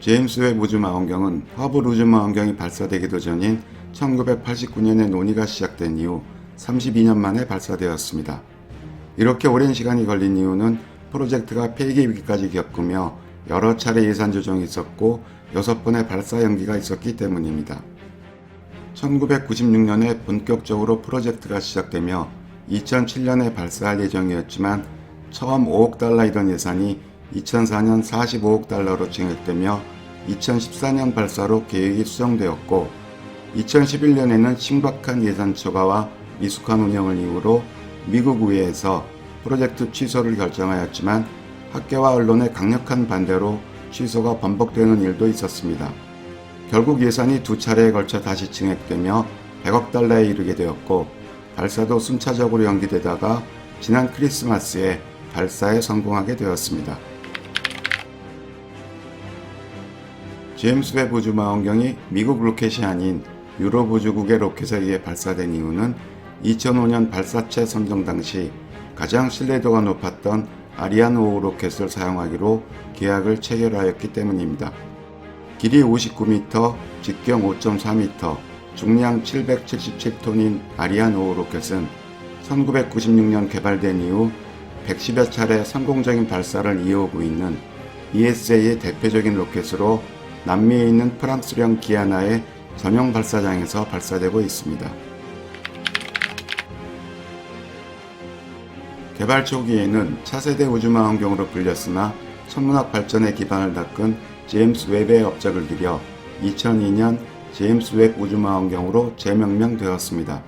제임스 웹 우주망원경은 허블 우주망원경이 발사되기도 전인 1989년에 논의가 시작된 이후 32년 만에 발사되었습니다. 이렇게 오랜 시간이 걸린 이유는 프로젝트가 폐기 위기까지 겪으며 여러 차례 예산 조정이 있었고 6번의 발사 연기가 있었기 때문입니다. 1996년에 본격적으로 프로젝트가 시작되며 2007년에 발사할 예정이었지만 처음 5억 달러이던 예산이 2004년 45억 달러로 증액되며 2014년 발사로 계획이 수정되었고 2011년에는 심각한 예산 초과와 미숙한 운영을 이유로 미국 의회에서 프로젝트 취소를 결정하였지만 학계와 언론의 강력한 반대로 취소가 반복되는 일도 있었습니다. 결국 예산이 두 차례에 걸쳐 다시 증액되며 100억 달러에 이르게 되었고 발사도 순차적으로 연기되다가 지난 크리스마스에 발사에 성공하게 되었습니다. 제임스 웹 우주 망원경이 미국 로켓이 아닌 유럽 우주국의 로켓에 의해 발사된 이유는 2005년 발사체 선정 당시 가장 신뢰도가 높았던 아리안 5 로켓을 사용하기로 계약을 체결하였기 때문입니다. 길이 59m, 직경 5.4m, 중량 777톤인 아리안 5 로켓은 1996년 개발된 이후 110여 차례 성공적인 발사를 이어오고 있는 ESA의 대표적인 로켓으로 남미에 있는 프랑스령 기아나의 전용 발사장에서 발사되고 있습니다. 개발 초기에는 차세대 우주망원경으로 불렸으나 천문학 발전의 기반을 닦은 제임스 웹의 업적을 들여 2002년 제임스 웹 우주망원경으로 재명명되었습니다.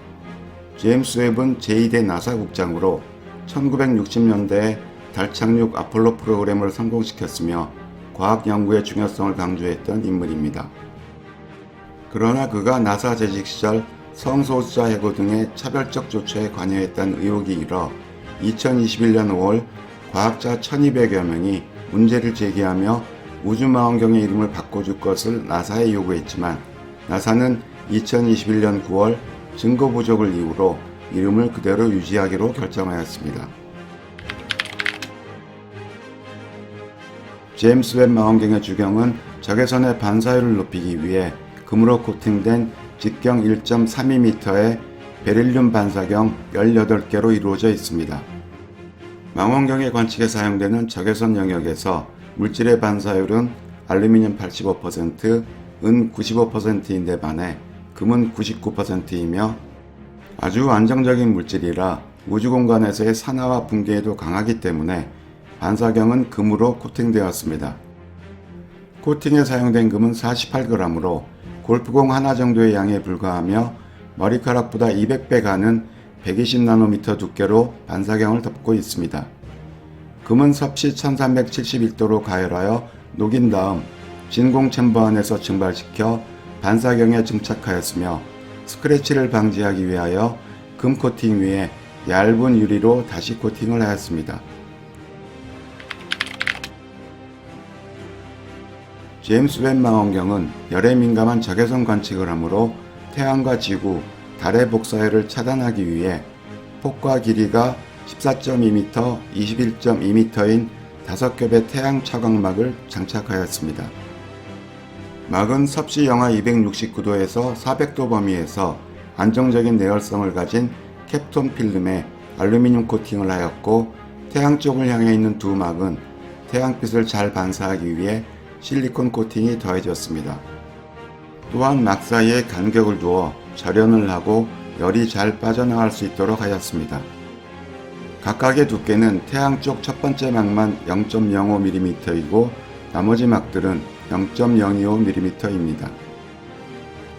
제임스 웹은 제2대 나사 국장으로 1960년대에 달 착륙 아폴로 프로그램을 성공시켰으며 과학 연구의 중요성을 강조했던 인물입니다. 그러나 그가 나사 재직 시절 성소수자 해고 등의 차별적 조처에 관여했다는 의혹이 일어 2021년 5월 과학자 1200여 명이 문제를 제기하며 우주망원경의 이름을 바꿔줄 것을 나사에 요구했지만 나사는 2021년 9월 증거 부족을 이유로 이름을 그대로 유지하기로 결정하였습니다. 제임스 웹 망원경의 주경은 적외선의 반사율을 높이기 위해 금으로 코팅된 직경 1.32m의 베릴륨 반사경 18개로 이루어져 있습니다. 망원경의 관측에 사용되는 적외선 영역에서 물질의 반사율은 알루미늄 85%, 은 95%인데 반해 금은 99%이며 아주 안정적인 물질이라 우주 공간에서의 산화와 붕괴에도 강하기 때문에 반사경은 금으로 코팅되었습니다. 코팅에 사용된 금은 48g으로 골프공 하나 정도의 양에 불과하며 머리카락보다 200배 가는 120나노미터 두께로 반사경을 덮고 있습니다. 금은 섭씨 1371도로 가열하여 녹인 다음 진공 챔버 안에서 증발시켜 반사경에 증착하였으며 스크래치를 방지하기 위하여 금 코팅 위에 얇은 유리로 다시 코팅을 하였습니다. 제임스 웹 망원경은 열에 민감한 적외선 관측을 하므로 태양과 지구, 달의 복사열을 차단하기 위해 폭과 길이가 14.2m, 21.2m인 5겹의 태양 차광막을 장착하였습니다. 막은 섭씨 영하 269도에서 400도 범위에서 안정적인 내열성을 가진 캡톤 필름에 알루미늄 코팅을 하였고 태양 쪽을 향해 있는 두 막은 태양빛을 잘 반사하기 위해 실리콘 코팅이 더해졌습니다. 또한 막 사이에 간격을 두어 절연을 하고 열이 잘 빠져나갈 수 있도록 하였습니다. 각각의 두께는 태양 쪽 첫 번째 막만 0.05mm이고 나머지 막들은 0.025mm입니다.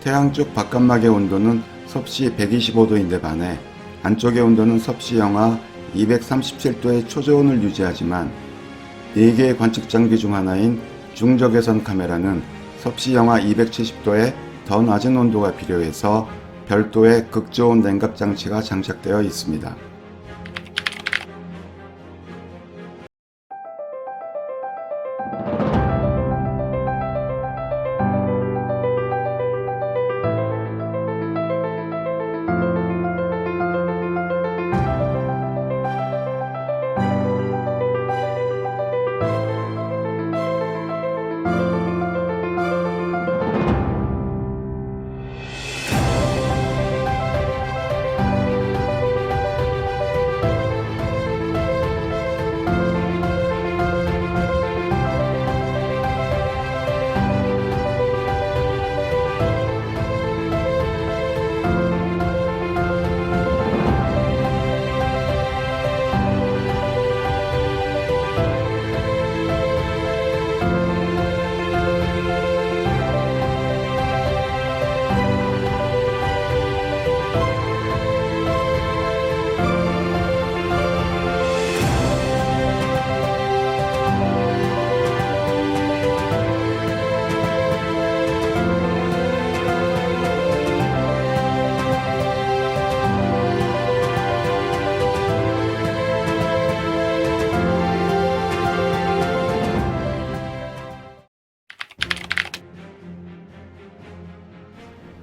태양 쪽 바깥막의 온도는 섭씨 125도인데 반해 안쪽의 온도는 섭씨 영하 237도의 초저온을 유지하지만 4개의 관측 장비 중 하나인 중적외선 카메라는 섭씨 영하 270도의 더 낮은 온도가 필요해서 별도의 극저온 냉각 장치가 장착되어 있습니다.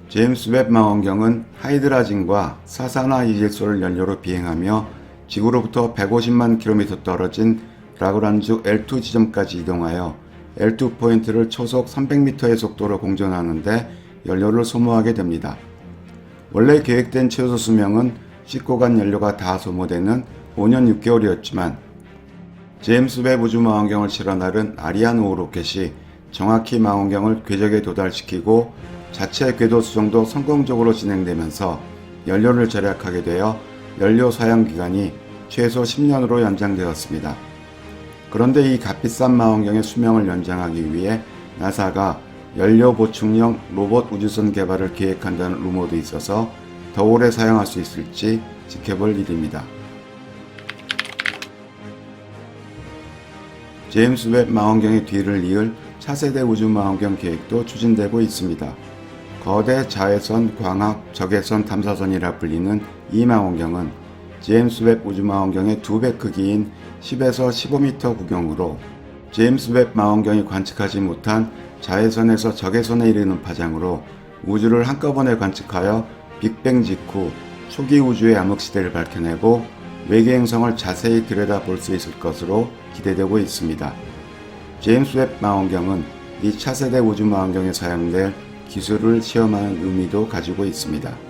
제임스 웹 망원경은 하이드라진과 사산화 이질소를 연료로 비행하며 지구로부터 150만 킬로미터 떨어진 라그란주 L2 지점까지 이동하여 L2 포인트를 초속 300m의 속도로 공전하는데 연료를 소모하게 됩니다. 원래 계획된 최소 수명은 싣고 간 연료가 다 소모되는 5년 6개월이었지만 제임스 웹 우주 망원경을 실어 나른 아리안 5 로켓이 정확히 망원경을 궤적에 도달시키고 자체 궤도 수정도 성공적으로 진행되면서 연료를 절약하게 되어 연료 사용 기간이 최소 10년으로 연장되었습니다. 그런데 이 값비싼 망원경의 수명을 연장하기 위해 나사가 연료 보충용 로봇 우주선 개발을 계획한다는 루머도 있어서 더 오래 사용할 수 있을지 지켜볼 일입니다. 제임스 웹 망원경의 뒤를 이을 차세대 우주 망원경 계획도 추진되고 있습니다. 거대 자외선 광학 적외선 탐사선이라 불리는 이 망원경은 제임스 웹 우주 망원경의 두 배 크기인 10에서 15m 구경으로 제임스 웹 망원경이 관측하지 못한 자외선에서 적외선에 이르는 파장으로 우주를 한꺼번에 관측하여 빅뱅 직후 초기 우주의 암흑시대를 밝혀내고 외계 행성을 자세히 들여다볼 수 있을 것으로 기대되고 있습니다. 제임스 웹 망원경은 이 차세대 우주 망원경에 사용될 기술을 시험하는 의미도 가지고 있습니다.